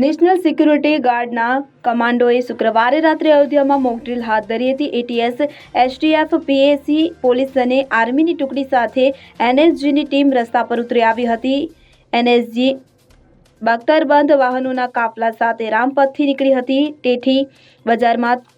National security ગાર્ડના કમાન્ડોએ શુક્રવારે રાત્રે અયોધ્યામાં મોકડ્રીલ હાથ ધરી હતી. એટીએસ એસટીએફ પીએસી પોલીસ અને આર્મીની ટુકડી સાથે એનએસજીની ટીમ રસ્તા પર ઉતરી આવી હતી. એનએસજી બખ્તરબંધ વાહનોના કાફલા સાથે રામપથથી નીકળી હતી. તેથી બજારમાં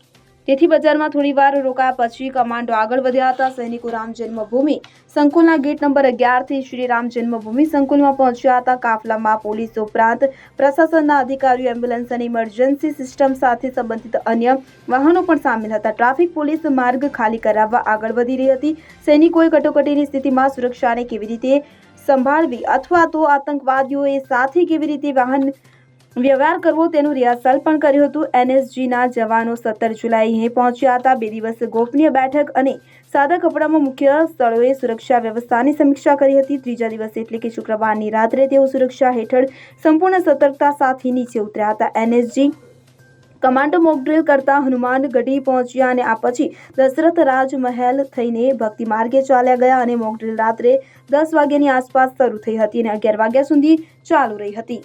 તેથી બજારમાં થોડીવાર રોકાયા પછી કમાન્ડો આગળ વધ્યા હતા. સૈનિકો રામ જન્મભૂમિ સંકુલના ગેટ નંબર અગિયારથી શ્રી રામ જન્મભૂમિ સંકુલમાં પહોંચ્યા હતા. કાફલામાં પોલીસ ઉપરાંત પ્રશાસનના અધિકારીઓ, એમ્બ્યુલન્સ અને ઇમરજન્સી સિસ્ટમ સાથે સંબંધિત અન્ય વાહનો પણ સામેલ હતા. ટ્રાફિક પોલીસ માર્ગ ખાલી કરાવવા આગળ વધી રહી હતી. સૈનિકોએ કટોકટીની સ્થિતિમાં સુરક્ષાને કેવી રીતે સંભાળવી અથવા તો આતંકવાદીઓએ સાથે કેવી રીતે વાહન વ્યવહાર કરવો તેનું રિહર્સલ પણ કર્યું હતું. એનએસજીના જવાનો સત્તર જુલાઈ અહીં પહોંચ્યા હતા. બે દિવસ ગોપનીય બેઠક અને સાદા કપડામાં મુખ્ય સ્થળોએ સુરક્ષા વ્યવસ્થાની સમીક્ષા કરી હતી. ત્રીજા દિવસે એટલે કે શુક્રવારની રાત્રે તેઓ સુરક્ષા હેઠળ સંપૂર્ણ સતર્કતા સાથે નીચે ઉતર્યા હતા. એનએસજી કમાન્ડો મોકડ્રીલ કરતા હનુમાન ગઢી પહોંચ્યા અને આ પછી દશરથ રાજમહેલ થઈને ભક્તિ માર્ગે ચાલ્યા ગયા અને મોકડ્રીલ રાત્રે દસ વાગ્યાની આસપાસ શરૂ થઈ હતી અને અગિયાર વાગ્યા સુધી ચાલુ રહી હતી.